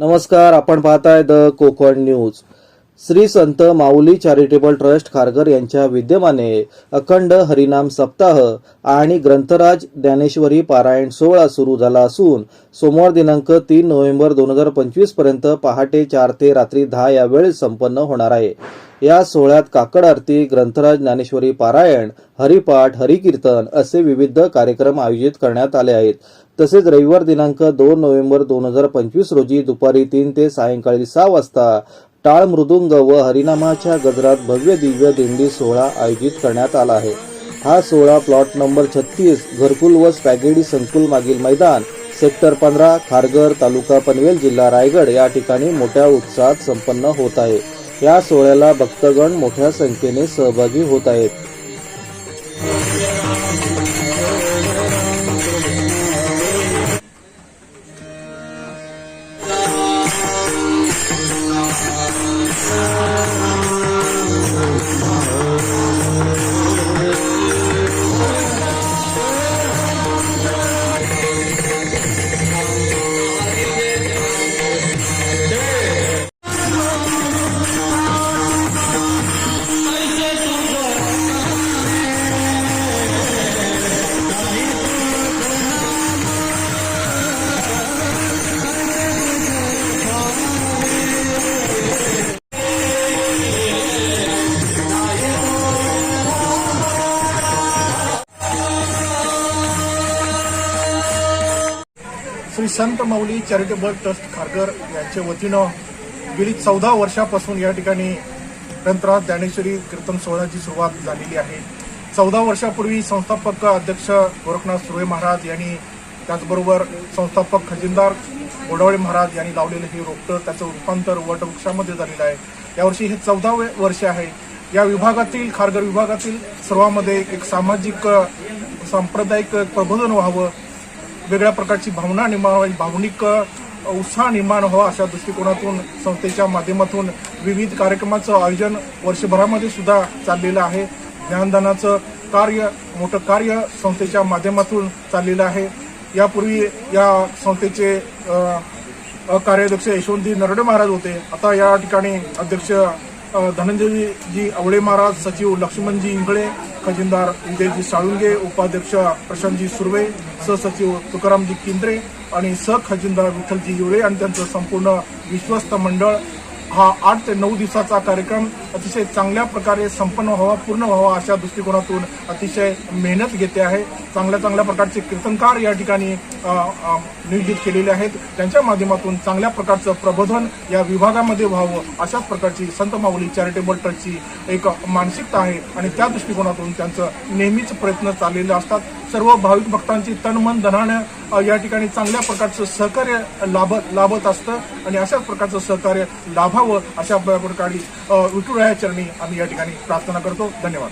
नमस्कार आपण पाहताय the Konkan news. Shri Sant Mauli charitable trust Kharghar यांच्या विद्यमाने अखंड हरिनाम सप्ताह आणि ग्रंथराज ज्ञानेश्वरी पारायण सोहळा सुरू झाला असून सोमवार दिनांक तीन नोव्हेंबर दोन हजार पंचवीसपर्यंत पहाटे चार ते रात्री दहा या वेळेत संपन्न होणार आहे. या सोहळ्यात काकड आरती ग्रंथराज ज्ञानेश्वरी पारायण हरिपाठ हरिकीर्तन असे विविध कार्यक्रम आयोजित करण्यात आले आहेत. तसेच रविवार दिनांक दोन नोव्हेंबर दोन हजार पंचवीस रोजी दुपारी तीन ते सायंकाळी सहा वाजता टाळ मृदुंग व हरिनामाच्या गजरात भव्य दिव्य दिंडी सोहळा आयोजित करण्यात आला आहे. हा सोहळा प्लॉट नंबर छत्तीस घरकुल व स्पॅगेडी संकुल मागील मैदान सेक्टर पंधरा खारघर तालुका पनवेल जिल्हा रायगड या ठिकाणी मोठ्या उत्साहात संपन्न होत आहे. या सोहळ्याला भक्तगण मोठ्या संख्येने सहभागी होत आहेत. श्री संत माऊली चॅरिटेबल ट्रस्ट खारघर यांच्या वतीनं गेली चौदा वर्षापासून या ठिकाणी ग्रंथराज ज्ञानेश्वरी कीर्तन सोहळ्याची सुरुवात झालेली आहे. चौदा वर्षापूर्वी संस्थापक अध्यक्ष गोरखनाथ सुर्वे महाराज यांनी त्याचबरोबर संस्थापक खजिनदार गोडावळे महाराज यांनी लावलेलं हे रोपटं त्याचं रूपांतर वटवृक्षामध्ये झालेलं आहे. यावर्षी हे चौदावे वर्ष आहे. या विभागातील खारघर विभागातील सर्वांमध्ये एक सामाजिक सांप्रदायिक प्रबोधन व्हावं वेगळ्या प्रकारची भावना निर्माण व्हावी भावनिक उत्साह निर्माण व्हावा अशा दृष्टिकोनातून संस्थेच्या माध्यमातून विविध कार्यक्रमाचं आयोजन वर्षभरामध्ये सुद्धा चाललेलं आहे. ज्ञानदानाचं कार्य मोठं कार्य संस्थेच्या माध्यमातून चाललेलं आहे. यापूर्वी या संस्थेचे कार्याध्यक्ष यशवंती नरडे महाराज होते. आता या ठिकाणी अध्यक्ष धनंजयजी आवळे महाराज सचिव लक्ष्मणजी इंगळे खजिनदार उदयजी साळुंगे उपाध्यक्ष प्रशांतजी सुर्वे सहसचिव तुकारामजी किंद्रे आणि सहखजिनदार विठ्ठलजी युळे आणि त्यांचं संपूर्ण विश्वस्त मंडळ हा आठ ते नऊ दिवसाचा कार्यक्रम अतिशय चांगल्या प्रकारे संपन्न व्हावा पूर्ण व्हावा अशा दृष्टिकोनातून अतिशय मेहनत घेते आहे. चांगल्या चांगल्या प्रकारचे कीर्तनकार या ठिकाणी नियोजित केलेले आहेत. त्यांच्या माध्यमातून चांगल्या प्रकारचं प्रबोधन या विभागामध्ये व्हावं अशाच प्रकारची संत माऊली चॅरिटेबल ट्रस्टची एक मानसिकता आहे आणि त्या दृष्टिकोनातून त्यांचं नेहमीच प्रयत्न चाललेले असतात. सर्व भाविक भक्तांची तन मन धनानं या ठिकाणी चांगल्या प्रकारचं सहकार्य लाभत लाभत असतं आणि अशाच प्रकारचं सहकार्य लाभावं अशा प्रकारे अ, विठुराया चरणी आम्ही या ठिकाणी प्रार्थना करतो. धन्यवाद.